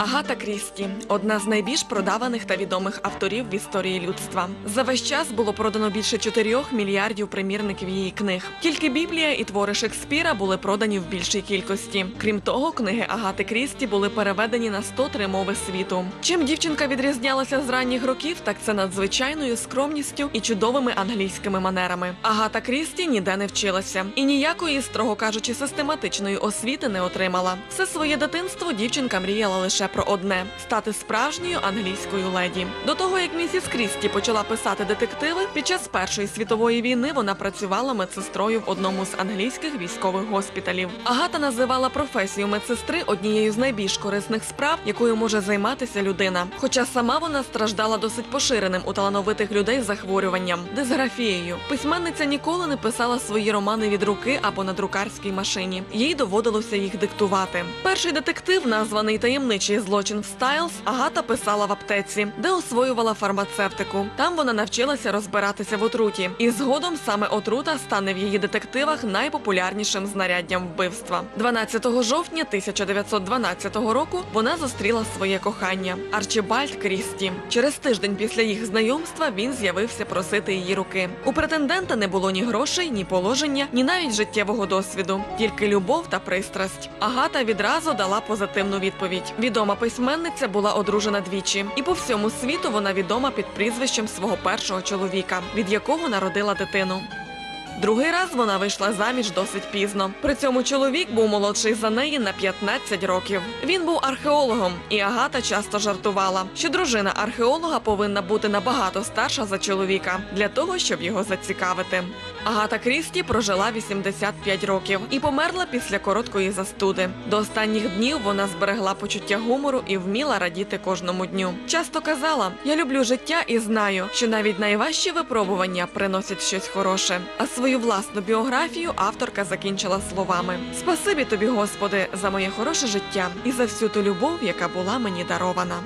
Агата Крісті одна з найбільш продаваних та відомих авторів в історії людства. За весь час було продано більше 4 мільярдів примірників її книг. Тільки Біблія і твори Шекспіра були продані в більшій кількості. Крім того, книги Агати Крісті були переведені на 103 мови світу. Чим дівчинка відрізнялася з ранніх років, так це надзвичайною скромністю і чудовими англійськими манерами. Агата Крісті ніде не вчилася і ніякої, строго кажучи, систематичної освіти не отримала. Все своє дитинство дівчинка мріяла лише про одне стати справжньою англійською леді. До того як місіс Крісті почала писати детективи, під час Першої світової війни вона працювала медсестрою в одному з англійських військових госпіталів. Агата називала професію медсестри однією з найбільш корисних справ, якою може займатися людина. Хоча сама вона страждала досить поширеним у талановитих людей захворюванням дисграфією. Письменниця ніколи не писала свої романи від руки або на друкарській машині. Їй доводилося їх диктувати. Перший детектив, названий таємничий злочин в Стайлз, Агата писала в аптеці, де освоювала фармацевтику. Там вона навчилася розбиратися в отруті, і згодом саме отрута стане в її детективах найпопулярнішим знаряддям вбивства. 12 жовтня 1912 року вона зустріла своє кохання Арчибальд Крісті. Через тиждень після їх знайомства він з'явився просити її руки. У претендента не було ні грошей, ні положення, ні навіть життєвого досвіду, тільки любов та пристрасть. Агата відразу дала позитивну відповідь. Відома письменниця була одружена двічі, і по всьому світу вона відома під прізвищем свого першого чоловіка, від якого народила дитину. Другий раз вона вийшла заміж досить пізно. При цьому чоловік був молодший за неї на 15 років. Він був археологом, і Агата часто жартувала, що дружина археолога повинна бути набагато старша за чоловіка для того, щоб його зацікавити. Агата Крісті прожила 85 років і померла після короткої застуди. До останніх днів вона зберегла почуття гумору і вміла радіти кожному дню. Часто казала: Я люблю життя і знаю, що навіть найважчі випробування приносять щось хороше. А свою власну біографію авторка закінчила словами: Спасибі тобі, Господи, за моє хороше життя і за всю ту любов, яка була мені дарована.